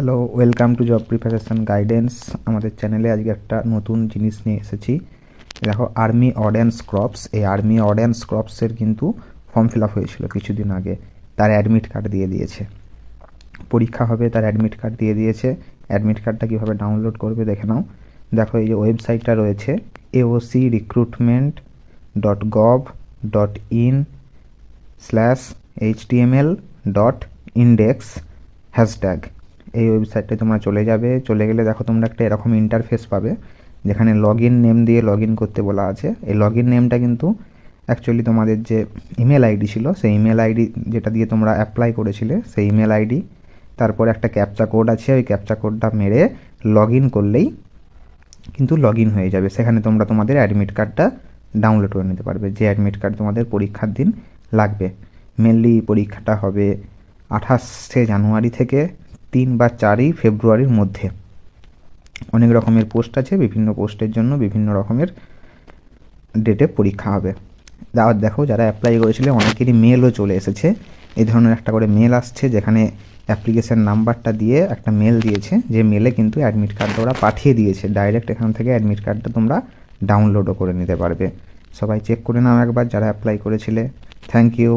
Hello welcome to job preparation guidance আমাদের চ্যানেলে আজকে একটা নতুন জিনিস নিয়ে এসেছি। দেখো আর্মি অর্ডেন্স ক্রপস এই আর্মি অর্ডেন্স ক্রপসের কিন্তু ফর্ম ফিল আপ হয়েছিল কিছুদিন আগে। তার অ্যাডমিট কার্ড দিয়ে দিয়েছে। পরীক্ষা হবে, তার অ্যাডমিট কার্ড দিয়ে দিয়েছে। অ্যাডমিট কার্ডটা কীভাবে ডাউনলোড করবে দেখে নাও। দেখো, এই যে ওয়েবসাইটটা রয়েছে AOC recruitment dot gov dot in slash HTML dot index hashtag এই ওয়েবসাইটটায় তোমরা চলে যাবে। চলে গেলে দেখো তোমরা একটা এরকম ইন্টারফেস পাবে, যেখানে লগ ইন নেম দিয়ে লগ ইন করতে বলা আছে। এই লগ ইন নেমটা কিন্তু অ্যাকচুয়ালি তোমাদের যে ইমেল আইডি ছিল, সেই ইমেল আইডি যেটা দিয়ে তোমরা অ্যাপ্লাই করেছিলে, সেই ইমেল আইডি তারপর একটা ক্যাপচা কোড আছে, ওই ক্যাপচা কোডটা মেরে লগ ইন করলেই কিন্তু লগ ইন হয়ে যাবে। সেখানে তোমরা তোমাদের অ্যাডমিট কার্ডটা ডাউনলোড করে নিতে পারবে। যে অ্যাডমিট কার্ড তোমাদের পরীক্ষার দিন লাগবে। মেনলি পরীক্ষাটা হবে আঠাশে জানুয়ারি থেকে তিন বা চারই ফেব্রুয়ারির মধ্যে। অনেক রকমের পোস্ট আছে, বিভিন্ন পোস্টের জন্য বিভিন্ন রকমের ডেটে পরীক্ষা হবে। আর দেখো, যারা অ্যাপ্লাই করেছিলে, অনেকেরই মেলও চলে এসেছে। এই ধরনের একটা করে মেল আসছে, যেখানে অ্যাপ্লিকেশন নাম্বারটা দিয়ে একটা মেল দিয়েছে, যে মেলে কিন্তু অ্যাডমিট কার্ডটা ওরা পাঠিয়ে দিয়েছে। ডাইরেক্ট এখান থেকে অ্যাডমিট কার্ডটা তোমরা ডাউনলোডও করে নিতে পারবে। সবাই চেক করে নাও একবার, যারা অ্যাপ্লাই করেছিলে। Thank you